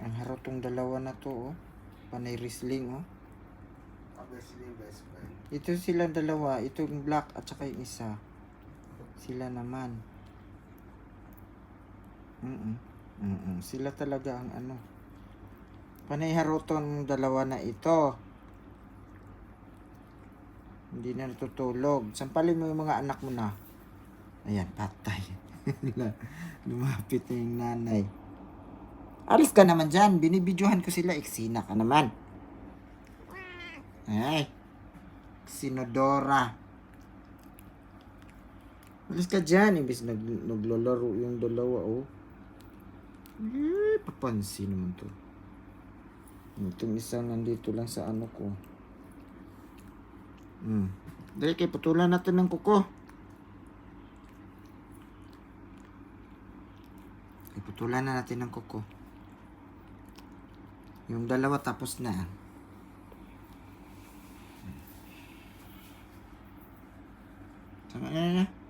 Ang harotong dalawa na to, oh. Panay wrestling, oh. Obviously, best friend. Ito sila dalawa. Ito yung black at saka yung isa. Sila naman. Mm mm Sila talaga ang ano. Panay haroton dalawa na ito. Hindi na natutulog. Sampalin mo yung mga anak mo na. Ayan, patay. Lumapit na yung nanay. Alis ka naman dyan. Binibidyohan ko sila. Eksina ka naman. Ay. Sinodora. Alis ka dyan. Imbis nag, naglalaro yung dalawa, oh. Eh, papansin naman to. Itong isang nandito lang sa ano ko. Hmm. Dali kay putulan natin ng kuko. Iputulan na natin ng kuko. Yung dalawa tapos na. Tama na na.